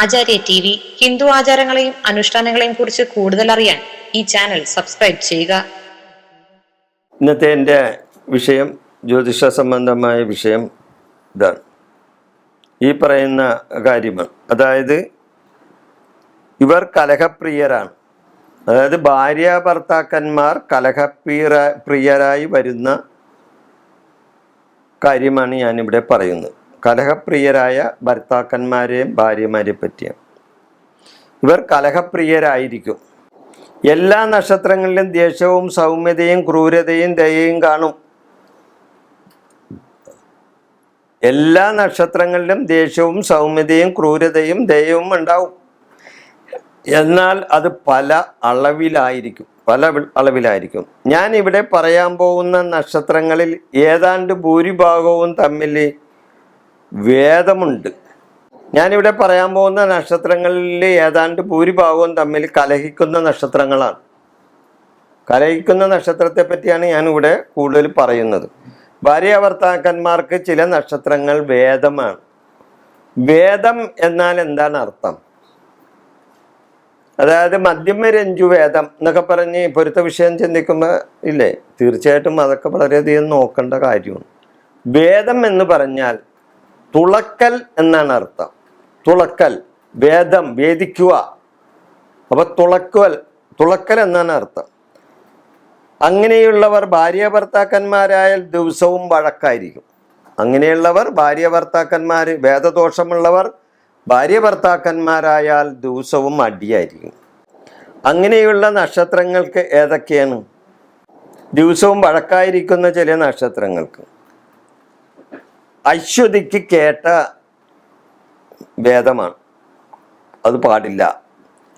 ആചാര്യ T V Hindu ആചാരങ്ങളെയും അനുഷ്ഠാനങ്ങളെയും കുറിച്ച് കൂടുതൽ അറിയാൻ ഈ ചാനൽ സബ്സ്ക്രൈബ് ചെയ്യുക. ഇന്നത്തെ എന്റെ വിഷയം ജ്യോതിഷ സംബന്ധമായ വിഷയം ഇതാണ്. ഈ പറയുന്ന കാര്യമാണ് അതായത് ഇവർ കലഹപ്രിയരാണ്. അതായത് ഭാര്യ ഭർത്താക്കന്മാർ കലഹപ്രിയ പ്രിയരായി വരുന്ന കാര്യമാണ് ഞാനിവിടെ പറയുന്നത്. കലഹപ്രിയരായ ഭർത്താക്കന്മാരെയും ഭാര്യമാരെയും പറ്റിയാണ് ഇവർ കലഹപ്രിയരായിരിക്കും. എല്ലാ നക്ഷത്രങ്ങളിലും ദേഷ്യവും സൗമ്യതയും ക്രൂരതയും ദയയും കാണും. എല്ലാ നക്ഷത്രങ്ങളിലും ദേഷ്യവും സൗമ്യതയും ക്രൂരതയും ദയവും ഉണ്ടാവും. എന്നാൽ അത് പല അളവിലായിരിക്കും. പല അളവിലായിരിക്കും. ഞാൻ ഇവിടെ പറയാൻ പോകുന്ന നക്ഷത്രങ്ങളിൽ ഏതാണ്ട് ഭൂരിഭാഗവും തമ്മിൽ വേദമുണ്ട്. ഞാനിവിടെ പറയാൻ പോകുന്ന നക്ഷത്രങ്ങളിൽ ഏതാണ്ട് ഭൂരിഭാഗവും തമ്മിൽ കലഹിക്കുന്ന നക്ഷത്രങ്ങളാണ്. കലഹിക്കുന്ന നക്ഷത്രത്തെ പറ്റിയാണ് ഞാനിവിടെ കൂടുതൽ പറയുന്നത്. ഭാര്യ ഭർത്താക്കന്മാർക്ക് ചില നക്ഷത്രങ്ങൾ വേദമാണ്. വേദം എന്നാൽ എന്താണ് അർത്ഥം? അതായത് മധ്യമ രഞ്ജു വേദം എന്നൊക്കെ പറഞ്ഞ് പൊരുത്ത വിഷയം ചിന്തിക്കുമ്പോൾ ഇല്ലേ? തീർച്ചയായിട്ടും അതൊക്കെ വളരെയധികം നോക്കേണ്ട കാര്യമാണ്. വേദം എന്ന് പറഞ്ഞാൽ തുളക്കൽ എന്നാണ് അർത്ഥം. തുളക്കൽ വേദം വേദിക്കുക. അപ്പൊ തുളക്കൽ തുളക്കൽ എന്നാണ് അർത്ഥം. അങ്ങനെയുള്ളവർ ഭാര്യ ഭർത്താക്കന്മാരായാൽ ദിവസവും വഴക്കായിരിക്കും. അങ്ങനെയുള്ളവർ ഭാര്യ ഭർത്താക്കന്മാർ വേദദോഷമുള്ളവർ ഭാര്യ ഭർത്താക്കന്മാരായാൽ ദിവസവും അടിയായിരിക്കും. അങ്ങനെയുള്ള നക്ഷത്രങ്ങൾക്ക് ഏതൊക്കെയാണ്? ദിവസവും വഴക്കായിരിക്കുന്ന ചില നക്ഷത്രങ്ങൾക്ക്. അശ്വതിക്ക് കേട്ട വേദമാണ് അത് പാടില്ല.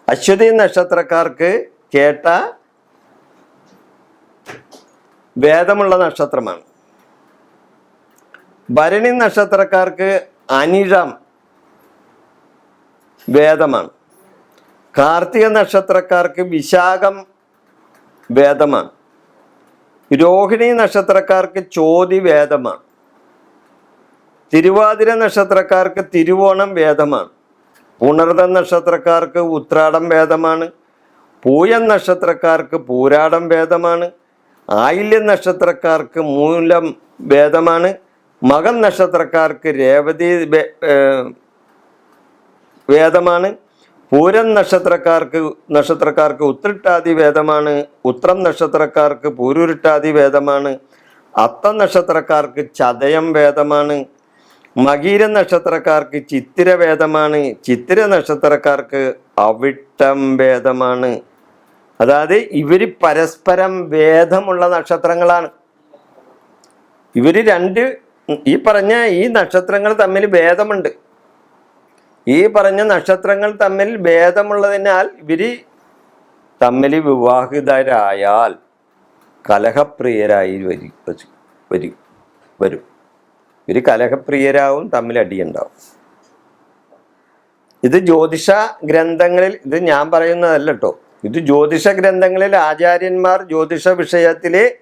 അശ്വതി നക്ഷത്രക്കാർക്ക് കേട്ട വേദമുള്ള നക്ഷത്രമാണ്. ഭരണി നക്ഷത്രക്കാർക്ക് അനിഴം വേദമാണ് കാർത്തിക നക്ഷത്രക്കാർക്ക് വിശാഖം വേദമാണ് രോഹിണി നക്ഷത്രക്കാർക്ക് ചോതി വേദമാണ് തിരുവാതിര നക്ഷത്രക്കാർക്ക് തിരുവോണം വേദമാണ്. പുണർത നക്ഷത്രക്കാർക്ക് ഉത്രാടം വേദമാണ്. പൂയൻ നക്ഷത്രക്കാർക്ക് പൂരാടം വേദമാണ്. ആയില്യ നക്ഷത്രക്കാർക്ക് മൂലം വേദമാണ്. മകൻ നക്ഷത്രക്കാർക്ക് രേവതി വേദമാണ്. പൂരം നക്ഷത്രക്കാർക്ക് നക്ഷത്രക്കാർക്ക് ഉത്രിട്ടാതി വേദമാണ്. ഉത്രം നക്ഷത്രക്കാർക്ക് പൂരുരുട്ടാതി വേദമാണ്. അത്ത നക്ഷത്രക്കാർക്ക് ചതയം വേദമാണ്. മകീര നക്ഷത്രക്കാർക്ക് ചിത്തിര വേദമാണ് ചിത്തിര നക്ഷത്രക്കാർക്ക് അവിട്ടം വേദമാണ് അതായത് ഇവർ പരസ്പരം വേദമുള്ള നക്ഷത്രങ്ങളാണ്. ഇവർ രണ്ട് ഈ പറഞ്ഞ ഈ നക്ഷത്രങ്ങൾ തമ്മിൽ ഭേദമുണ്ട്. ഈ പറഞ്ഞ നക്ഷത്രങ്ങൾ തമ്മിൽ ഭേദമുള്ളതിനാൽ ഇവർ തമ്മിൽ വിവാഹിതരായാൽ കലഹപ്രിയരായി വരും വരും. ഇവർ കലഹപ്രിയരാവും തമ്മിൽ അടിയുണ്ടാവും. ഇത് ജ്യോതിഷ ഗ്രന്ഥങ്ങളിൽ ഇത് ഞാൻ പറയുന്നതല്ല കേട്ടോ ഇത് ജ്യോതിഷ ഗ്രന്ഥങ്ങളിൽ ആചാര്യന്മാർ ജ്യോതിഷ വിഷയത്തിൽ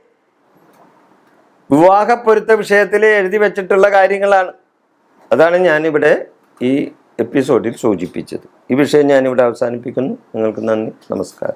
വിവാഹപ്പൊരുത്ത വിഷയത്തിൽ എഴുതി വെച്ചിട്ടുള്ള കാര്യങ്ങളാണ്. അതാണ് ഞാനിവിടെ ഈ എപ്പിസോഡിൽ സൂചിപ്പിച്ചത്. ഈ വിഷയം ഞാനിവിടെ അവസാനിപ്പിക്കുന്നു. നിങ്ങൾക്ക് നന്ദി. നമസ്കാരം.